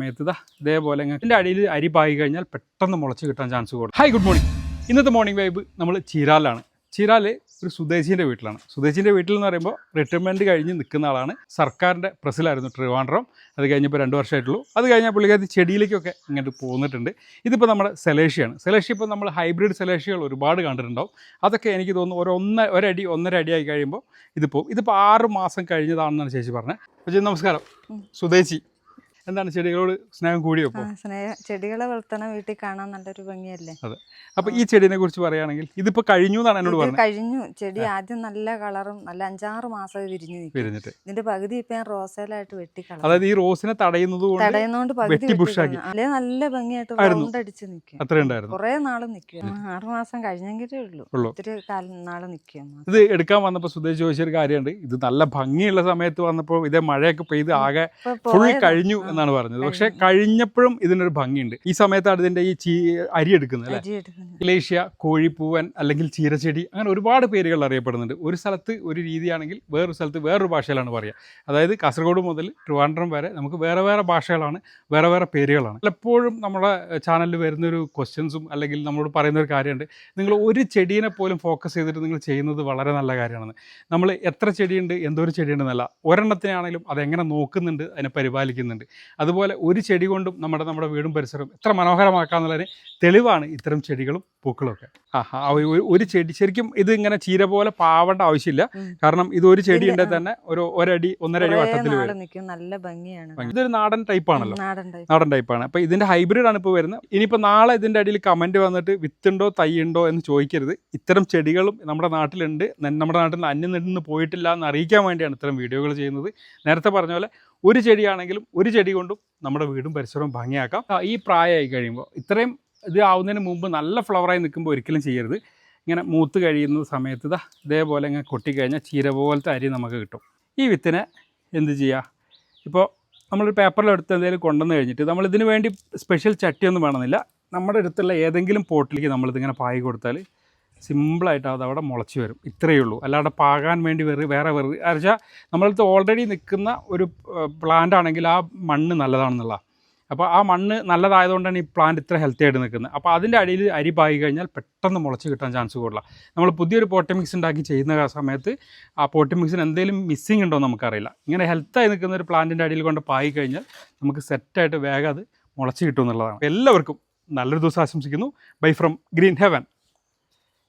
സമയത്ത് ഇതാ ഇതേപോലെ ഇതിന്റെ അടിയിൽ അരി പായി കഴിഞ്ഞാൽ പെട്ടെന്ന് മുളച്ച് കിട്ടാൻ ചാൻസ് കൂടും ഹായ് ഗുഡ് മോർണിംഗ് ഇന്നത്തെ മോർണിംഗ് വൈബ് നമ്മൾ ചീരാലാണ് ചീരാൽ ഒരു സുദേശിന്റെ വീട്ടിലാണ്. സുദേശിന്റെ വീട്ടിൽ എന്ന് പറയുമ്പോൾ റിട്ടയർമെന്റ് കഴിഞ്ഞ് നിൽക്കുന്ന ആളാണ്. സർക്കാരിന്റെ പ്രസിലായിരുന്നു ട്രിവാൻഡ്രം. അത് കഴിഞ്ഞപ്പോൾ രണ്ട് വർഷമായിട്ടുള്ളൂ. അത് കഴിഞ്ഞാൽ പുള്ളിക്കാരി ചെടിയിലേക്കൊക്കെ ഇങ്ങോട്ട് പോന്നിട്ടുണ്ട്. ഇതിപ്പോൾ നമ്മുടെ സെലേഷ്യയാണ് സെലേഷി ഇപ്പോൾ നമ്മൾ ഹൈബ്രിഡ് സെലേഷ്യകൾ ഒരുപാട് കണ്ടിട്ടുണ്ടാവും. അതൊക്കെ എനിക്ക് തോന്നുന്നു ഒരു ഒന്ന് ഒരടി ഒന്നര അടി ആയി കഴിയുമ്പോൾ ഇതിപ്പോൾ ഇതിപ്പോൾ ആറ് മാസം കഴിഞ്ഞതാണെന്നാണ് ചേച്ചി പറഞ്ഞത്. ചേച്ചി നമസ്കാരം. സുദേശി. എന്താണ് ചെടികളോട് സ്നേഹം കൂടിയോ സ്നേഹ ചെടികളെ വളർത്തണ വീട്ടിൽ കാണാൻ നല്ലൊരു ഭംഗിയല്ലേ? അതെ. അപ്പൊ ഈ ചെടിനെ കുറിച്ച് പറയുകയാണെങ്കിൽ ഇതിപ്പോ കഴിഞ്ഞു എന്നാണ് എന്നോട് പറഞ്ഞത്. കഴിഞ്ഞു. ചെടി ആദ്യം നല്ല കളറും നല്ല അഞ്ചാറ് മാസം വിരിഞ്ഞു വിരിഞ്ഞിട്ട്. ഇതിന്റെ പകുതി ഇപ്പൊ ഞാൻ റോസയിലായിട്ട് വെട്ടി കളഞ്ഞു അതായത് ഈ റോസിനെ തടയുന്നത് കൊണ്ട് തടയുന്നോണ്ട് പകുതി വെട്ടി bush-ആക്കി. അല്ലെ നല്ല ഭംഗിയായിട്ട്. റൗണ്ട് അടിച്ച് നിൽക്കും. അത്രേ ഉണ്ടായിരുന്നു. കുറെ നാൾ നിൽക്കും. ആറ് മാസം കഴിഞ്ഞെങ്കിലേ ഉള്ളൂ. ഒത്തിരി കാലം നാൾ നിൽക്കും. ഇത് എടുക്കാൻ വന്നപ്പോ സുദേശ് ചോദിച്ചൊരു കാര്യമുണ്ട്. ഇത് നല്ല ഭംഗിയുള്ള സമയത്ത് വന്നപ്പോൾ ഇതേ മഴയൊക്കെ പെയ്ത് ആകെ ഫുൾ കഴിഞ്ഞു എന്നാണ് പറഞ്ഞത്. പക്ഷെ കഴിഞ്ഞപ്പോഴും ഇതിനൊരു ഭംഗിയുണ്ട്. ഈ സമയത്താണ് ഇതിന്റെ ഈ ചീ അരി എടുക്കുന്നത് അല്ലേ. മലേഷ്യ കോഴിപ്പൂവൻ അല്ലെങ്കിൽ ചീരച്ചെടി അങ്ങനെ ഒരുപാട് പേരുകൾ അറിയപ്പെടുന്നുണ്ട്. ഒരു സ്ഥലത്ത് ഒരു രീതിയാണെങ്കിൽ വേറൊരു സ്ഥലത്ത് വേറൊരു ഭാഷയിലാണ് പറയുക. അതായത് കാസർഗോഡ് മുതൽ ട്രിവാൻഡ്രം വരെ നമുക്ക് വേറെ വേറെ ഭാഷകളാണ് വേറെ വേറെ പേരുകളാണ്. പലപ്പോഴും നമ്മുടെ ചാനലിൽ വരുന്നൊരു ക്വസ്റ്റ്യൻസും അല്ലെങ്കിൽ നമ്മളോട് പറയുന്ന ഒരു കാര്യമുണ്ട്. നിങ്ങൾ ഒരു ചെടീനെ പോലും ഫോക്കസ് ചെയ്തിട്ട് നിങ്ങൾ ചെയ്യുന്നത് വളരെ നല്ല കാര്യമാണ്. നമ്മൾ എത്ര ചെടിയുണ്ട് എന്തോരം ചെടിയുണ്ടെന്നല്ല. ഒരെണ്ണത്തിനാണെങ്കിലും അതെങ്ങനെ നോക്കുന്നുണ്ട് അതിനെ പരിപാലിക്കുന്നുണ്ട്. അതുപോലെ ഒരു ചെടി കൊണ്ടും നമ്മുടെ നമ്മുടെ വീടും പരിസരവും എത്ര മനോഹരമാക്കാന്നുള്ളതിന് തെളിവാണ് ഇത്തരം ചെടികളും പൂക്കളൊക്കെ ഒക്കെ ആഹാ ആ ഒരു- ചെടി ശരിക്കും ഇത് ഇങ്ങനെ ചീര പോലെ പാവേണ്ട ആവശ്യമില്ല. കാരണം ഇത് ഒരു ചെടി ഉണ്ടെ തന്നെ ഒരു ഒരടി ഒന്നര അടി വട്ടത്തിൽ വരും. നല്ല ഭംഗിയാണ്. ഇതൊരു നാടൻ ടൈപ്പ് ആണല്ലോ. നാടൻ ടൈപ്പ് നാടൻ ടൈപ്പാണ് അപ്പോൾ ഇതിന്റെ ഹൈബ്രിഡ് ആണ് ഇപ്പോൾ വരുന്നത്. ഇനിയിപ്പോൾ നാളെ ഇതിന്റെ അടിയിൽ കമന്റ് വന്നിട്ട് വിത്തുണ്ടോ തൈ ഉണ്ടോ എന്ന് ചോദിക്കരുത്. ഇത്തരം ചെടികളും നമ്മുടെ നാട്ടിലുണ്ട്. നമ്മുടെ നാട്ടിൽ അന്യം നിന്ന് പോയിട്ടില്ല എന്ന് അറിയിക്കാൻ വേണ്ടിയാണ് ഇത്തരം വീഡിയോകൾ ചെയ്യുന്നത്. നേരത്തെ പറഞ്ഞ പോലെ ഒരു ചെടിയാണെങ്കിലും ഒരു ചെടി കൊണ്ടും നമ്മുടെ വീടും പരിസരവും ഭംഗിയാക്കാം. ഈ പ്രായമായി കഴിയുമ്പോൾ ഇത്രയും ഇത് ആവുന്നതിന് മുമ്പ് നല്ല ഫ്ലവറായി നിൽക്കുമ്പോൾ ഒരിക്കലും ചെയ്യരുത്. ഇങ്ങനെ മൂത്ത് കഴിയുന്ന സമയത്ത് ഇതാ ഇതേപോലെ ഇങ്ങനെ കൊട്ടിക്കഴിഞ്ഞാൽ ചീര പോലത്തെ അരി നമുക്ക് കിട്ടും. ഈ വിത്തിനെ എന്ത് ചെയ്യുക ഇപ്പോൾ നമ്മളൊരു പേപ്പറിലെടുത്ത് എന്തെങ്കിലും കൊണ്ടുവന്ന് കഴിഞ്ഞിട്ട് നമ്മൾ ഇതിന് വേണ്ടി സ്പെഷ്യൽ ചട്ടിയൊന്നും വേണമെന്നില്ല. നമ്മുടെ അടുത്തുള്ള ഏതെങ്കിലും പോട്ടിലേക്ക് നമ്മളിതിങ്ങനെ പായി കൊടുത്താൽ സിമ്പിളായിട്ട് അത് അവിടെ മുളച്ച് വരും. ഇത്രയേ ഉള്ളൂ. അല്ലാതെ പാകാൻ വേണ്ടി വെറു വേറെ വെറു. വെച്ചാൽ നമ്മളടുത്ത് ഓൾറെഡി നിൽക്കുന്ന ഒരു പ്ലാന്റ് ആണെങ്കിൽ ആ മണ്ണ് നല്ലതാണെന്നുള്ള. അപ്പോൾ ആ മണ്ണ് നല്ലതായതുകൊണ്ടാണ് ഈ പ്ലാന്റ് ഇത്ര ഹെൽത്തി ആയിട്ട് നിൽക്കുന്നത്. അപ്പോൾ അതിന്റെ അടിയിൽ അരി പായി കഴിഞ്ഞാൽ പെട്ടെന്ന് മുളച്ച് കിട്ടാൻ ചാൻസ് കൂടുതലാണ് നമ്മൾ പുതിയൊരു പോട്ടി മിക്സ് ഉണ്ടാക്കി ചെയ്യുന്ന സമയത്ത് ആ പോട്ടി മിക്സിന് എന്തെങ്കിലും മിസ്സിങ് ഉണ്ടോ നമുക്കറിയില്ല. ഇങ്ങനെ ഹെൽത്തായി നിൽക്കുന്ന ഒരു പ്ലാന്റിന്റെ അടിയിൽ കൊണ്ട് പായി കഴിഞ്ഞാൽ നമുക്ക് സെറ്റായിട്ട് വേഗം അത് മുളച്ച് കിട്ടും എന്നുള്ളതാണ്. എല്ലാവർക്കും നല്ലൊരു ദിവസം ആശംസിക്കുന്നു. Bye from green heaven